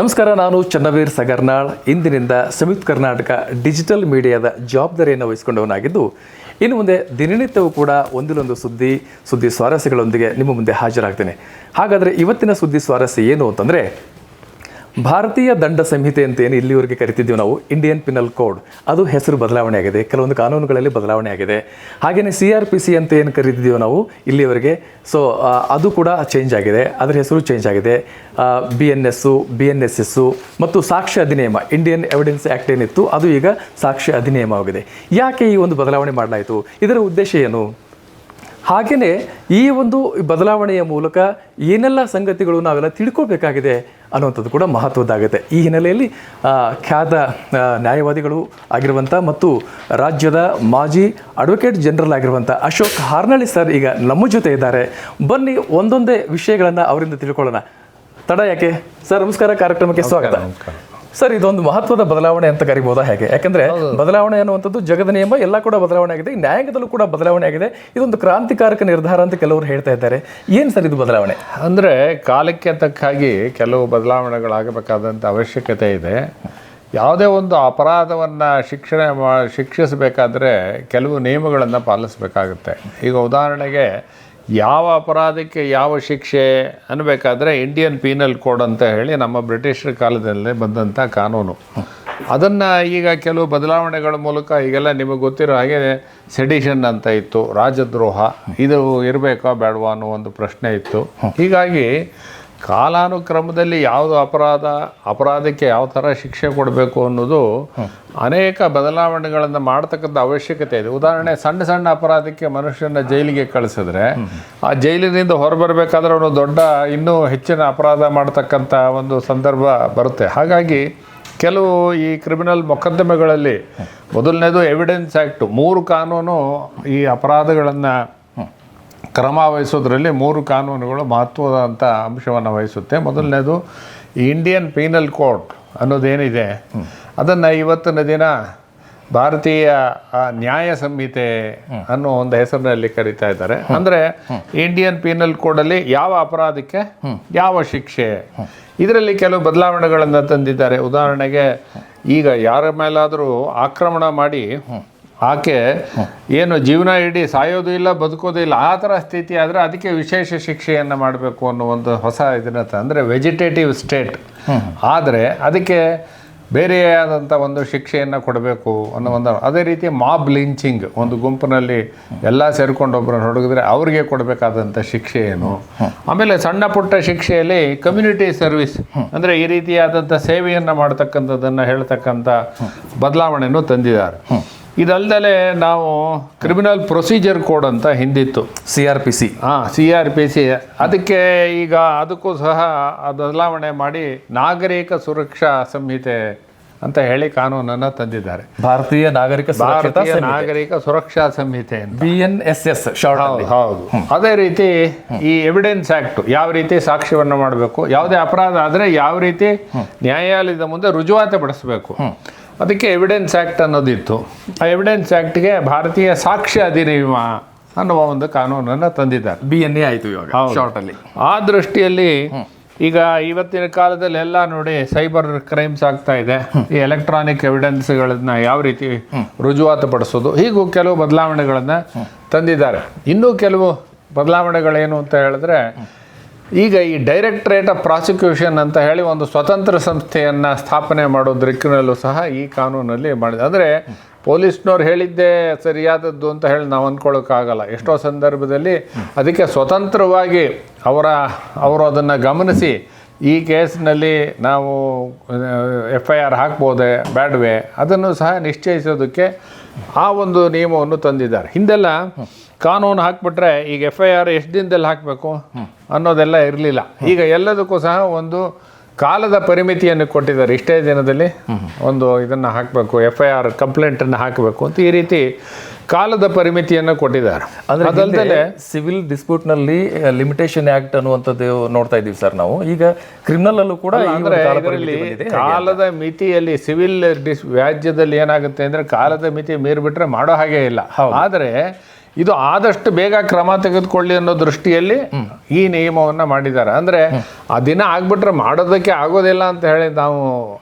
ನಮಸ್ಕಾರ, ನಾನು ಚನ್ನವೀರ್ ಸಗರ್ನಾಳ್. ಇಂದಿನಿಂದ ಸಂಯುಕ್ತ ಕರ್ನಾಟಕ ಡಿಜಿಟಲ್ ಮೀಡಿಯಾದ ಜವಾಬ್ದಾರಿಯನ್ನು ವಹಿಸಿಕೊಂಡವನಾಗಿದ್ದು, ಇನ್ನು ಮುಂದೆ ದಿನನಿತ್ಯವೂ ಕೂಡ ಒಂದಿಲ್ಲೊಂದು ಸುದ್ದಿ ಸುದ್ದಿ ಸ್ವಾರಸ್ಯಗಳೊಂದಿಗೆ ನಿಮ್ಮ ಮುಂದೆ ಹಾಜರಾಗ್ತೇನೆ. ಹಾಗಾದರೆ ಇವತ್ತಿನ ಸುದ್ದಿ ಸ್ವಾರಸ್ಯ ಏನು ಅಂತಂದರೆ ಭಾರತೀಯ ದಂಡ ಸಂಹಿತೆ ಅಂತ ಏನು ಇಲ್ಲಿವರೆಗೆ ಕರಿತಿದ್ದೀವಿ ನಾವು? ಇಂಡಿಯನ್ ಪಿನಲ್ ಕೋಡ್ ಅದು ಹೆಸರು ಬದಲಾವಣೆ ಆಗಿದೆ. ಕೆಲವೊಂದು ಕಾನೂನುಗಳಲ್ಲಿ ಬದಲಾವಣೆ ಆಗಿದೆ. ಹಾಗೆಯೇ ಸಿ ಆರ್ ಪಿ ಸಿ ಅಂತ ಏನು ಕರಿತಿದ್ದೀವಿ ನಾವು ಇಲ್ಲಿವರೆಗೆ? ಸೊ ಅದು ಕೂಡ ಚೇಂಜ್ ಆಗಿದೆ. ಅದರ ಹೆಸರು ಚೇಂಜ್ ಆಗಿದೆ. B N S B N S S ಮತ್ತು ಸಾಕ್ಷ್ಯ ಅಧಿನಿಯಮ ಇಂಡಿಯನ್ ಎವಿಡೆನ್ಸ್ ಆ್ಯಕ್ಟ್ ಏನಿತ್ತು, ಅದು ಈಗ ಸಾಕ್ಷ್ಯ ಅಧಿನಿಯಮವಾಗಿದೆ. ಯಾಕೆ ಈ ಒಂದು ಬದಲಾವಣೆ ಮಾಡಲಾಯಿತು? ಇದರ ಉದ್ದೇಶ ಏನು? ಹಾಗೆಯೇ ಈ ಒಂದು ಬದಲಾವಣೆಯ ಮೂಲಕ ಏನೆಲ್ಲ ಸಂಗತಿಗಳು ನಾವೆಲ್ಲ ತಿಳ್ಕೋಬೇಕಾಗಿದೆ ಅನ್ನುವಂಥದ್ದು ಕೂಡ ಮಹತ್ವದ್ದಾಗುತ್ತೆ. ಈ ಹಿನ್ನೆಲೆಯಲ್ಲಿ ಖ್ಯಾತ ನ್ಯಾಯವಾದಿಗಳು ಆಗಿರುವಂಥ ಮತ್ತು ರಾಜ್ಯದ ಮಾಜಿ ಅಡ್ವೊಕೇಟ್ ಜನರಲ್ ಆಗಿರುವಂಥ ಅಶೋಕ್ ಹಾರ್ನಳ್ಳಿ ಸರ್ ಈಗ ನಮ್ಮ ಜೊತೆ ಇದ್ದಾರೆ. ಬನ್ನಿ ಒಂದೊಂದೇ ವಿಷಯಗಳನ್ನು ಅವರಿಂದ ತಿಳ್ಕೊಳ್ಳೋಣ. ತಡ ಯಾಕೆ? ಸರ್ ನಮಸ್ಕಾರ ಕಾರ್ಯಕ್ರಮಕ್ಕೆ ಸ್ವಾಗತ. ಸರ್ ಇದೊಂದು ಮಹತ್ವದ ಬದಲಾವಣೆ ಅಂತ ಕರಿಬಹುದಾ ಹೇಗೆ? ಯಾಕಂದ್ರೆ ಬದಲಾವಣೆ ಅನ್ನುವಂಥದ್ದು ಜಗದ ನಿಯಮ ಎಲ್ಲ ಕೂಡ ಬದಲಾವಣೆ ಆಗಿದೆ. ಈ ನ್ಯಾಯಾಂಗದಲ್ಲೂ ಕೂಡ ಬದಲಾವಣೆ ಆಗಿದೆ. ಇದೊಂದು ಕ್ರಾಂತಿಕಾರಕ ನಿರ್ಧಾರ ಅಂತ ಕೆಲವರು ಹೇಳ್ತಾ ಇದ್ದಾರೆ. ಏನ್ ಸರ್ ಇದು ಬದಲಾವಣೆ? ಅಂದರೆ ಕಾಲಕ್ಕೆ ತಕ್ಕಾಗಿ ಕೆಲವು ಬದಲಾವಣೆಗಳಾಗಬೇಕಾದಂಥ ಅವಶ್ಯಕತೆ ಇದೆ. ಯಾವುದೇ ಒಂದು ಅಪರಾಧವನ್ನು ಶಿಕ್ಷಣ ಮಾ ಶಿಕ್ಷಿಸಬೇಕಾದ್ರೆ ಕೆಲವು ನಿಯಮಗಳನ್ನು ಪಾಲಿಸಬೇಕಾಗುತ್ತೆ. ಈಗ ಉದಾಹರಣೆಗೆ ಯಾವ ಅಪರಾಧಕ್ಕೆ ಯಾವ ಶಿಕ್ಷೆ ಅನ್ನಬೇಕಾದ್ರೆ ಇಂಡಿಯನ್ ಪೀನಲ್ ಕೋಡ್ ಅಂತ ಹೇಳಿ ನಮ್ಮ ಬ್ರಿಟಿಷರ ಕಾಲದಲ್ಲೇ ಬಂದಂಥ ಕಾನೂನು. ಅದನ್ನು ಈಗ ಕೆಲವು ಬದಲಾವಣೆಗಳ ಮೂಲಕ ಈಗೆಲ್ಲ ನಿಮಗೆ ಗೊತ್ತಿರೋ ಹಾಗೆ ಸೆಡಿಷನ್ ಅಂತ ಇತ್ತು, ರಾಜದ್ರೋಹ, ಇದು ಇರಬೇಕಾ ಬೇಡವಾ ಅನ್ನೋ ಒಂದು ಪ್ರಶ್ನೆ ಇತ್ತು. ಹೀಗಾಗಿ ಕಾಲಾನುಕ್ರಮದಲ್ಲಿ ಯಾವುದು ಅಪರಾಧ ಅಪರಾಧಕ್ಕೆ ಯಾವ ಥರ ಶಿಕ್ಷೆ ಕೊಡಬೇಕು ಅನ್ನೋದು ಅನೇಕ ಬದಲಾವಣೆಗಳನ್ನು ಮಾಡ್ತಕ್ಕಂಥ ಅವಶ್ಯಕತೆ ಇದೆ. ಉದಾಹರಣೆ ಸಣ್ಣ ಸಣ್ಣ ಅಪರಾಧಕ್ಕೆ ಮನುಷ್ಯನ ಜೈಲಿಗೆ ಕಳಿಸಿದ್ರೆ ಆ ಜೈಲಿನಿಂದ ಹೊರಬರಬೇಕಾದ್ರೆ ಅವನು ದೊಡ್ಡ ಇನ್ನೂ ಹೆಚ್ಚಿನ ಅಪರಾಧ ಮಾಡ್ತಕ್ಕಂಥ ಒಂದು ಸಂದರ್ಭ ಬರುತ್ತೆ. ಹಾಗಾಗಿ ಕೆಲವು ಈ ಕ್ರಿಮಿನಲ್ ಮೊಕದ್ದಮೆಗಳಲ್ಲಿ ಮೊದಲನೇದು ಎವಿಡೆನ್ಸ್ ಆ್ಯಕ್ಟು ಮೂರು ಕಾನೂನು ಈ ಅಪರಾಧಗಳನ್ನು ಕ್ರಮ ವಹಿಸೋದ್ರಲ್ಲಿ ಮೂರು ಕಾನೂನುಗಳು ಮಹತ್ವದಂಥ ಅಂಶವನ್ನು ವಹಿಸುತ್ತೆ. ಮೊದಲನೇದು ಇಂಡಿಯನ್ ಪೀನಲ್ ಕೋರ್ಟ್ ಅನ್ನೋದೇನಿದೆ, ಅದನ್ನು ಇವತ್ತಿನ ದಿನ ಭಾರತೀಯ ನ್ಯಾಯ ಸಂಹಿತೆ ಅನ್ನೋ ಒಂದು ಹೆಸರಿನಲ್ಲಿ ಕರೀತಾ ಇದ್ದಾರೆ. ಅಂದರೆ ಇಂಡಿಯನ್ ಪೀನಲ್ ಕೋಡಲ್ಲಿ ಯಾವ ಅಪರಾಧಕ್ಕೆ ಯಾವ ಶಿಕ್ಷೆ, ಇದರಲ್ಲಿ ಕೆಲವು ಬದಲಾವಣೆಗಳನ್ನು ತಂದಿದ್ದಾರೆ. ಉದಾಹರಣೆಗೆ ಈಗ ಯಾರ ಮೇಲಾದರೂ ಆಕ್ರಮಣ ಮಾಡಿ ಆಕೆ ಏನು ಜೀವನ ಇಡೀ ಸಾಯೋದು ಇಲ್ಲ, ಬದುಕೋದು ಇಲ್ಲ, ಆ ಥರ ಸ್ಥಿತಿ ಆದರೆ ಅದಕ್ಕೆ ವಿಶೇಷ ಶಿಕ್ಷೆಯನ್ನು ಮಾಡಬೇಕು ಅನ್ನೋ ಒಂದು ಹೊಸ ಇದನ್ನ ಅಂದರೆ ವೆಜಿಟೇಟಿವ್ ಸ್ಟೇಟ್ ಆದರೆ ಅದಕ್ಕೆ ಬೇರೆಯಾದಂಥ ಒಂದು ಶಿಕ್ಷೆಯನ್ನು ಕೊಡಬೇಕು ಅನ್ನೋ ಒಂದು, ಅದೇ ರೀತಿ ಮಾಬ್ ಲಿಂಚಿಂಗ್ ಒಂದು ಗುಂಪಿನಲ್ಲಿ ಎಲ್ಲ ಸೇರಿಕೊಂಡು ಒಬ್ಬರನ್ನು ಹುಡುಗಿದ್ರೆ ಅವ್ರಿಗೆ ಕೊಡಬೇಕಾದಂಥ ಶಿಕ್ಷೆ ಏನು ಆಮೇಲೆ ಸಣ್ಣ ಪುಟ್ಟ ಶಿಕ್ಷೆಯಲ್ಲಿ ಕಮ್ಯುನಿಟಿ ಸರ್ವಿಸ್ ಅಂದರೆ ಈ ರೀತಿಯಾದಂಥ ಸೇವೆಯನ್ನು ಮಾಡ್ತಕ್ಕಂಥದ್ದನ್ನು ಹೇಳ್ತಕ್ಕಂಥ ಬದಲಾವಣೆಯನ್ನು ತಂದಿದ್ದಾರೆ. ಇದಲ್ದಲೆ ನಾವು ಕ್ರಿಮಿನಲ್ ಪ್ರೊಸೀಜರ್ ಕೋಡ್ ಅಂತ ಹಿಂದಿತ್ತು. ಸಿ ಆರ್ ಪಿ ಸಿ ಹಾಂ ಸಿ ಆರ್ ಪಿ ಸಿ ಅದಕ್ಕೆ ಈಗ ಅದಕ್ಕೂ ಸಹ ಬದಲಾವಣೆ ಮಾಡಿ ನಾಗರಿಕ ಸುರಕ್ಷಾ ಸಂಹಿತೆ ಅಂತ ಹೇಳಿ ಕಾನೂನನ್ನು ತಂದಿದ್ದಾರೆ. ಭಾರತೀಯ ನಾಗರಿಕ Bharatiya Nagarik Suraksha Sanhita B N S S short ಹೌದು ಹೌದು. ಅದೇ ರೀತಿ ಈ ಎವಿಡೆನ್ಸ್ ಆ್ಯಕ್ಟ್ ಯಾವ ರೀತಿ ಸಾಕ್ಷ್ಯವನ್ನು ಮಾಡಬೇಕು? ಯಾವುದೇ ಅಪರಾಧ ಆದರೆ ಯಾವ ರೀತಿ ನ್ಯಾಯಾಲಯದ ಮುಂದೆ ರುಜುವಾತೆ ಪಡಿಸಬೇಕು? ಅದಕ್ಕೆ ಎವಿಡೆನ್ಸ್ ಆ್ಯಕ್ಟ್ ಅನ್ನೋದಿತ್ತು. ಆ ಎವಿಡೆನ್ಸ್ ಆ್ಯಕ್ಟ್ಗೆ ಭಾರತೀಯ ಸಾಕ್ಷ್ಯ ಅಧಿನಿಯಮ ಅನ್ನುವ ಒಂದು ಕಾನೂನನ್ನು ತಂದಿದ್ದಾರೆ. ಬಿ ಎನ್ ಎ ಆಯಿತು ಇವಾಗ ಶಾರ್ಟ್ ಅಲ್ಲಿ. ಆ ದೃಷ್ಟಿಯಲ್ಲಿ ಈಗ ಇವತ್ತಿನ ಕಾಲದಲ್ಲಿ ಎಲ್ಲ ನೋಡಿ ಸೈಬರ್ ಕ್ರೈಮ್ಸ್ ಆಗ್ತಾ ಇದೆ. ಈ ಎಲೆಕ್ಟ್ರಾನಿಕ್ ಎವಿಡೆನ್ಸ್ಗಳನ್ನ ಯಾವ ರೀತಿ ರುಜುವಾತು ಪಡಿಸೋದು. ಹೀಗೂ ಕೆಲವು ಬದಲಾವಣೆಗಳನ್ನು ತಂದಿದ್ದಾರೆ. ಇನ್ನೂ ಕೆಲವು ಬದಲಾವಣೆಗಳೇನು ಅಂತ ಹೇಳಿದ್ರೆ ಈಗ ಈ ಡೈರೆಕ್ಟರೇಟ್ ಆಫ್ ಪ್ರಾಸಿಕ್ಯೂಷನ್ ಅಂತ ಹೇಳಿ ಒಂದು ಸ್ವತಂತ್ರ ಸಂಸ್ಥೆಯನ್ನು ಸ್ಥಾಪನೆ ಮಾಡೋ ದಿಕ್ಕಿನಲ್ಲೂ ಸಹ ಈ ಕಾನೂನಲ್ಲಿ ಮಾಡಿದೆ. ಅಂದರೆ ಪೊಲೀಸ್ನವ್ರು ಹೇಳಿದ್ದೇ ಸರಿಯಾದದ್ದು ಅಂತ ಹೇಳಿ ನಾವು ಅಂದ್ಕೊಳ್ಳೋಕ್ಕಾಗಲ್ಲ ಎಷ್ಟೋ ಸಂದರ್ಭದಲ್ಲಿ ಅದಕ್ಕೆ ಸ್ವತಂತ್ರವಾಗಿ ಅವರ, ಅವರು ಅದನ್ನು ಗಮನಿಸಿ ಈ ಕೇಸ್ನಲ್ಲಿ ನಾವು ಎಫ್ ಐ ಆರ್ ಹಾಕ್ಬೋದೆ, ಬ್ಯಾಡ್ವೆ, ಅದನ್ನು ಸಹ ನಿಶ್ಚಯಿಸೋದಕ್ಕೆ ಆ ಒಂದು ನಿಯಮವನ್ನು ತಂದಿದ್ದಾರೆ. ಹಿಂದೆಲ್ಲ ಕಾನೂನು ಹಾಕ್ಬಿಟ್ರೆ ಈಗ ಎಫ್ ಐ ಆರ್ ಎಷ್ಟು ದಿನದಲ್ಲಿ ಹಾಕಬೇಕು ಅನ್ನೋದೆಲ್ಲ ಇರಲಿಲ್ಲ. ಈಗ ಎಲ್ಲದಕ್ಕೂ ಸಹ ಒಂದು ಕಾಲದ ಪರಿಮಿತಿಯನ್ನು ಕೊಟ್ಟಿದ್ದಾರೆ. ಇಷ್ಟೇ ದಿನದಲ್ಲಿ ಒಂದು ಇದನ್ನು ಹಾಕಬೇಕು ಎಫ್ ಐ ಆರ್ ಕಂಪ್ಲೇಂಟನ್ನು ಹಾಕಬೇಕು ಅಂತ ಈ ರೀತಿ ಕಾಲದ ಪರಿಮಿತಿಯನ್ನು ಕೊಟ್ಟಿದ್ದಾರೆ. ಅಂದ್ರೆ ಅದಲ್ಲದೆ ಸಿವಿಲ್ ಡಿಸ್ಪ್ಯೂಟ್ನಲ್ಲಿ ಲಿಮಿಟೇಷನ್ ಆ್ಯಕ್ಟ್ ಅನ್ನುವಂಥದ್ದು ನೋಡ್ತಾ ಇದ್ದೀವಿ ಸರ್ ನಾವು. ಈಗ ಕ್ರಿಮಿನಲ್ ಅಲ್ಲೂ ಕೂಡ. ಕಾಲದ ಮಿತಿಯಲ್ಲಿ ಸಿವಿಲ್ ಡಿಸ್ ವ್ಯಾಜ್ಯದಲ್ಲಿ ಏನಾಗುತ್ತೆ ಅಂದರೆ ಕಾಲದ ಮಿತಿ ಮೀರಿಬಿಟ್ರೆ ಮಾಡೋ ಹಾಗೆ ಇಲ್ಲ. ಆದರೆ ಇದು ಆದಷ್ಟು ಬೇಗ ಕ್ರಮ ತೆಗೆದುಕೊಳ್ಳಿ ಅನ್ನೋ ದೃಷ್ಟಿಯಲ್ಲಿ ಈ ನಿಯಮವನ್ನು ಮಾಡಿದ್ದಾರೆ. ಅಂದರೆ ಆ ದಿನ ಆಗ್ಬಿಟ್ರೆ ಮಾಡೋದಕ್ಕೆ ಆಗೋದಿಲ್ಲ ಅಂತ ಹೇಳಿ ನಾವು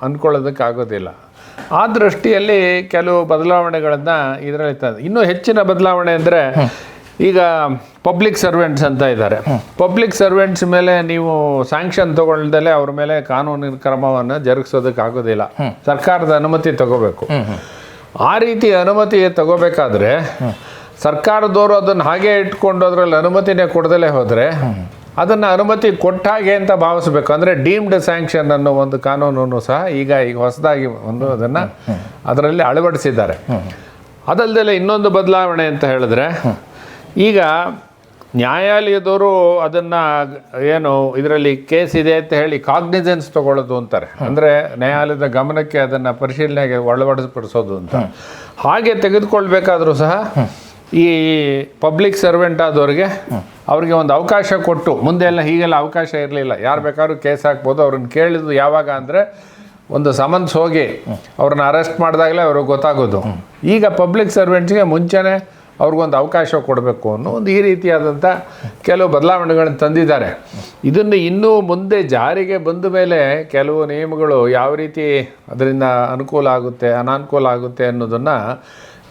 ಅಂದ್ಕೊಳ್ಳೋದಕ್ಕೆ ಆಗೋದಿಲ್ಲ. ಆ ದೃಷ್ಟಿಯಲ್ಲಿ ಕೆಲವು ಬದಲಾವಣೆಗಳನ್ನು ಇದರಲ್ಲಿ ಇನ್ನೂ ಹೆಚ್ಚಿನ ಬದಲಾವಣೆ ಅಂದರೆ ಈಗ ಪಬ್ಲಿಕ್ ಸರ್ವೆಂಟ್ಸ್ ಅಂತ ಇದ್ದಾರೆ. ಪಬ್ಲಿಕ್ ಸರ್ವೆಂಟ್ಸ್ ಮೇಲೆ ನೀವು ಸ್ಯಾಂಕ್ಷನ್ ತಗೊಳ್ದಲೆ ಅವ್ರ ಮೇಲೆ ಕಾನೂನಿನ ಕ್ರಮವನ್ನು ಜರುಗಿಸೋದಕ್ಕೆ ಆಗೋದಿಲ್ಲ. ಸರ್ಕಾರದ ಅನುಮತಿ ತಗೋಬೇಕು. ಆ ರೀತಿ ಅನುಮತಿ ತಗೋಬೇಕಾದ್ರೆ ಸರ್ಕಾರದವರು ಅದನ್ನು ಹಾಗೆ ಇಟ್ಕೊಂಡು ಅದರಲ್ಲಿ ಅನುಮತಿನೇ ಕೊಡದಲೇ ಹೋದರೆ ಅದನ್ನು ಅನುಮತಿ ಕೊಟ್ಟ ಹಾಗೆ ಅಂತ ಭಾವಿಸ್ಬೇಕು. ಅಂದರೆ ಡೀಮ್ಡ್ ಸ್ಯಾಂಕ್ಷನ್ ಅನ್ನೋ ಒಂದು ಕಾನೂನನ್ನು ಸಹ ಈಗ ಈಗ ಹೊಸದಾಗಿ ಒಂದು ಅದನ್ನು ಅದರಲ್ಲಿ ಅಳವಡಿಸಿದ್ದಾರೆ. ಅದಲ್ಲದೆ ಇನ್ನೊಂದು ಬದಲಾವಣೆ ಅಂತ ಹೇಳಿದ್ರೆ ಈಗ ನ್ಯಾಯಾಲಯದವರು ಅದನ್ನು ಏನು ಇದರಲ್ಲಿ ಕೇಸ್ ಇದೆ ಅಂತ ಹೇಳಿ ಕಾಗ್ನಿಜೆನ್ಸ್ ತಗೊಳ್ಳೋದು ಅಂತಾರೆ. ಅಂದರೆ ನ್ಯಾಯಾಲಯದ ಗಮನಕ್ಕೆ ಅದನ್ನು ಪರಿಶೀಲನೆಗೆ ಒಳಪಡಿಸ್ಪಡಿಸೋದು ಅಂತ. ಹಾಗೆ ತೆಗೆದುಕೊಳ್ಬೇಕಾದ್ರೂ ಸಹ ಈ ಪಬ್ಲಿಕ್ ಸರ್ವೆಂಟ್ ಆದವ್ರಿಗೆ ಅವ್ರಿಗೆ ಒಂದು ಅವಕಾಶ ಕೊಟ್ಟು, ಮುಂದೆ ಎಲ್ಲ ಹೀಗೆಲ್ಲ ಅವಕಾಶ ಇರಲಿಲ್ಲ. ಯಾರು ಬೇಕಾದ್ರೂ ಕೇಸ್ ಹಾಕ್ಬೋದು, ಅವ್ರನ್ನ ಕೇಳಿದ್ದು ಯಾವಾಗ ಅಂದರೆ ಒಂದು ಸಮನ್ಸ್ ಹೋಗಿ ಅವ್ರನ್ನ ಅರೆಸ್ಟ್ ಮಾಡಿದಾಗಲೇ ಅವ್ರಿಗೆ ಗೊತ್ತಾಗೋದು. ಈಗ ಪಬ್ಲಿಕ್ ಸರ್ವೆಂಟ್ಸ್ಗೆ ಮುಂಚೆನೇ ಅವ್ರಿಗೊಂದು ಅವಕಾಶ ಕೊಡಬೇಕು ಅನ್ನೋ ಒಂದು ಈ ರೀತಿಯಾದಂಥ ಕೆಲವು ಬದಲಾವಣೆಗಳನ್ನು ತಂದಿದ್ದಾರೆ. ಇದನ್ನು ಇನ್ನೂ ಮುಂದೆ ಜಾರಿಗೆ ಬಂದ ಮೇಲೆ ಕೆಲವು ನಿಯಮಗಳು ಯಾವ ರೀತಿ ಅದರಿಂದ ಅನುಕೂಲ ಆಗುತ್ತೆ, ಅನಾನುಕೂಲ ಆಗುತ್ತೆ ಅನ್ನೋದನ್ನು